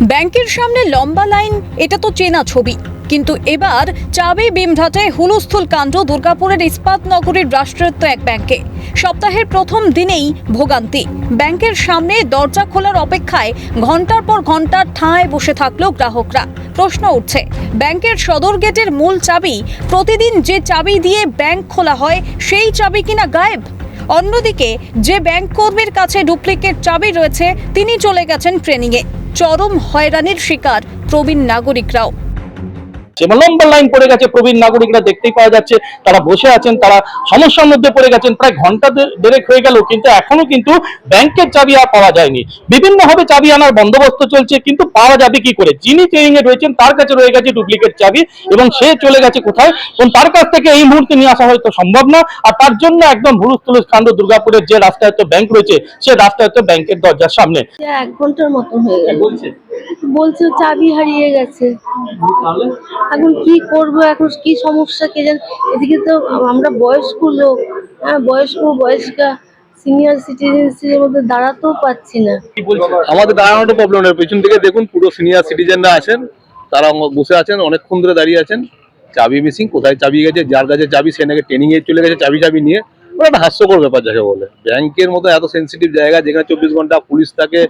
ব্যাংকের সামনে লম্বা লাইন, এটা তো চেনা ছবি। কিন্তু এবার চাবি বিমঘাটে হুলস্থুল কাণ্ড দুর্গাপুরের ইস্পাত নগরীর রাষ্ট্রায়ত্ত এক ব্যাংকে। সপ্তাহের প্রথম দিনেই ভোগান্তি। ব্যাংকের সামনে দরজা খোলার অপেক্ষায় ঘণ্টার পর ঘণ্টা ঠায় বসে থাকল গ্রাহকরা। প্রশ্ন উঠছে, ব্যাংকের সদর গেটের মূল চাবি, প্রতিদিন যে চাবি দিয়ে ব্যাংক খোলা হয়, সেই চাবি কিনা গায়েব? অন্যদিকে, যে ব্যাংক কর্মীর কাছে ডুপ্লিকেট চাবি রয়েছে, তিনি চলে গেছেন ট্রেনিংয়ে। চরম হয়রানির শিকার প্রবীণ নাগরিকরাও। যেমন লম্বা লাইন পড়ে গেছে প্রবীণ নাগরিকরা দেখতেই পাওয়া যাচ্ছে তারা বসে আছেন তারা সমস্যার মধ্যে পড়ে গেছেন প্রায় ঘণ্টা দে- দেড়েক হয়ে গেল কিন্তু এখনও কিন্তু ব্যাংকের চাবি আর পাওয়া যায়নি। বিভিন্ন ভাবে চাবি আনার বন্দোবস্ত চলছে কিন্তু পাওয়া যাবে কি করে? যিনি ট্রেনিং এ রয়েছেন তার কাছে রয়ে গেছে ডুপ্লিকেট চাবি এবং সে চলে গেছে কোথায়? এবং তার কাছ থেকে এই মুহূর্তে নিয়ে আসা হয়তো সম্ভব না আর তার জন্য একদম হুলুস্থুলুস কাণ্ড দুর্গাপুরের যে রাস্তায়ত্ত ব্যাংক রয়েছে সে রাস্তায়ত্ত ব্যাংকের দরজার সামনে। এক ঘণ্টার মতন হয়ে গেল। বলছে? বলছে চাবি হারিয়ে গেছে। এখন কি করব, এখন কি সমস্যা কে জানে? এদিকে তো আমরা বয়স্ক লোক হ্যাঁ বয়স্ক, বয়স্কা সিনিয়র সিটিজেন্সির মধ্যে দাঁড়াতেও পাচ্ছি না। আমাদের দাঁড়ানোটা প্রবলেম নেই। পেছন থেকে দেখুন, পুরো সিনিয়র সিটিজেনরা আছেন, তারা বসে আছেন, অনেকক্ষণ ধরে দাঁড়িয়ে আছেন। চাবি মিসিং কোথায় চাবি গেছে, যার কাছে চাবি, সে নাকি ট্রেনিং এ চলে গেছে চাবি চাবি নিয়ে। একটা হাস্যকর ব্যাপার যাকে বলে। ব্যাংকের মতো এত সেন্সিটিভ জায়গা, যেখানে চব্বিশ ঘণ্টা পুলিশ থাকে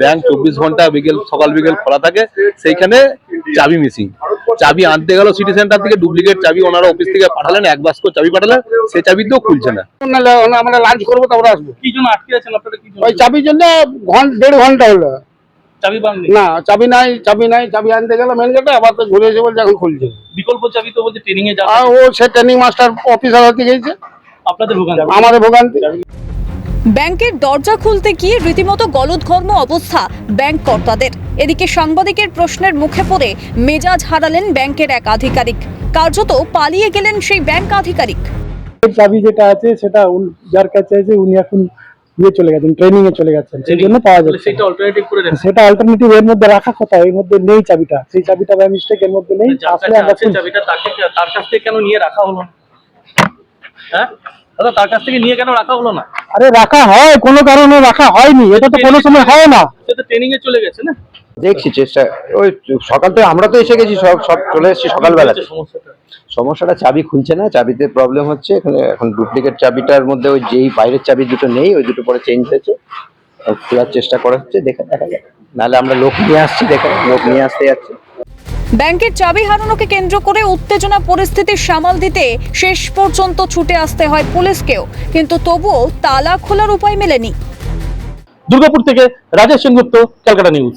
ব্যাংক চব্বিশ ঘণ্টা বিকেল, সকাল বিকেল খোলা থাকে, সেইখানে চাবি মিসিং চাবি আনতে গেল সিটি সেন্টার থেকে ডুপ্লিকেট চাবি ওনারা অফিস থেকে পাঠালেন এক বাস্ক চাবি পাঠালেন সেই চাবিতেও খুলছে না। আমরা লাঞ্চ করব তারপরে আসব। কি জন্য আটকে আছেন আপনারা কি জন্য? ওই চাবির জন্য ঘণ্টা দেড় ঘণ্টা হলো। চাবি পাননি না চাবি নাই চাবি নাই চাবি আনতে গেল মেন গেটে আবার তো ঘুরে এসে বলছে এখন খুলছে। বিকল্প চাবি তো বলছে ট্রেনিং এ যাবে। ও সে ট্রেনিং মাস্টার অফিসার হতে গেছে। আপনাদের ভোগান আমাদের ভোগান্তি। ব্যাংকের দরজা খুলতে গিয়ে রীতিমতো গলদঘর্ম অবস্থা ব্যাংক কর্তাদের। এদিকে সাংবাদিকের প্রশ্নের মুখে পড়ে মেজাজ হারালেন ব্যাংকের এক আধিকারিক। কার্যত পালিয়ে গেলেন সেই ব্যাংক আধিকারিক। চাবি যেটা আছে সেটা যার কাছে আছে উনি এখন ইয়ে চলে গেছেন ট্রেনিং এ চলে গেছেন সেই জন্য পাওয়া যাচ্ছে। সেটা অল্টারনেটিভ করে দেন। সেটা অল্টারনেটিভ এর মধ্যে রাখা কথা এর মধ্যে নেই চাবিটা। সেই চাবিটা বাই মিস্টেক এর মধ্যে নেই। আসলে আমরা আছে চাবিটা তাকে তার কাছ থেকে কেন নিয়ে রাখা হলো? হ্যাঁ? দাদা তার কাছ থেকে নিয়ে কেন রাখা হলো না? আরে রাখা হয় কোনো কারণে রাখা হয়নি। এটা তো কোনো সময় হয় না। সে ট্রেনিং এ চলে গেছে না? দেখছি চেষ্টা ওই সকাল থেকে আমরা তো এসে গেছি সব সব চলে এসেছি সকালবেলা। সমস্যাটা? সমস্যাটা চাবি খুলছে না চাবিতে প্রবলেম হচ্ছে। এখানে এখন ডুপ্লিকেট চাবিটার মধ্যে ওই যেই বাইরের চাবি দুটো নেই ওই দুটো পরে চেঞ্জ হয়েছে। আর খোলার চেষ্টা করা হচ্ছে দেখা দেখা যাক। নাহলে আমরা লোক নিয়ে আসছি দেখা লোক নিয়ে আসতে যাচ্ছি। ব্যাংকের চাবি হারানোকে কেন্দ্র করে উত্তেজনা পরিস্থিতি সামাল দিতে শেষ পর্যন্ত ছুটে আসতে হয় পুলিশকেও। কিন্তু তবুও তালা খোলার উপায় মেলেনি। দুর্গাপুর থেকে রাজেশ সেনগুপ্ত, ক্যালকাটা নিউজ।